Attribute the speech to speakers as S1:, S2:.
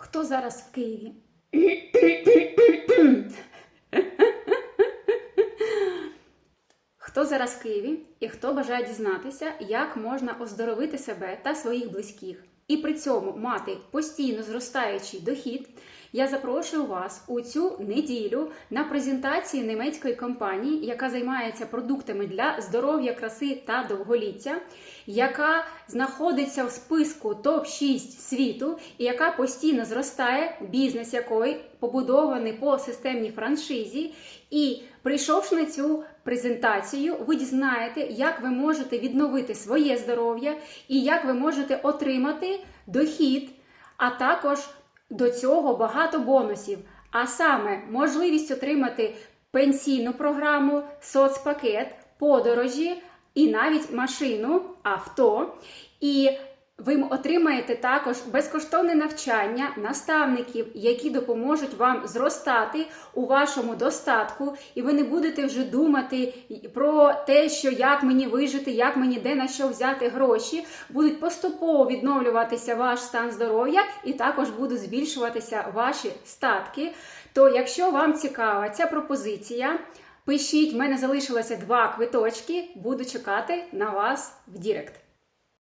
S1: Хто зараз в Києві? Хто зараз в Києві і хто бажає дізнатися, як можна оздоровити себе та своїх близьких і при цьому мати постійно зростаючий дохід, я запрошую вас у цю неділю на презентації німецької компанії, яка займається продуктами для здоров'я, краси та довголіття, яка знаходиться в списку топ-6 світу і яка постійно зростає, бізнес якої побудований по системній франшизі. І прийшовши на цю презентацію, ви дізнаєте, як ви можете відновити своє здоров'я і як ви можете отримати дохід, а також до цього багато бонусів. А саме можливість отримати пенсійну програму, соцпакет, подорожі і навіть машину, авто. І ви отримаєте також безкоштовне навчання наставників, які допоможуть вам зростати у вашому достатку, і ви не будете вже думати про те, що як мені вижити, як мені де на що взяти гроші. Будуть поступово відновлюватися ваш стан здоров'я, і також будуть збільшуватися ваші статки. То, якщо вам цікава ця пропозиція, пишіть, в мене залишилося два квиточки. Буду чекати на вас в Дірект.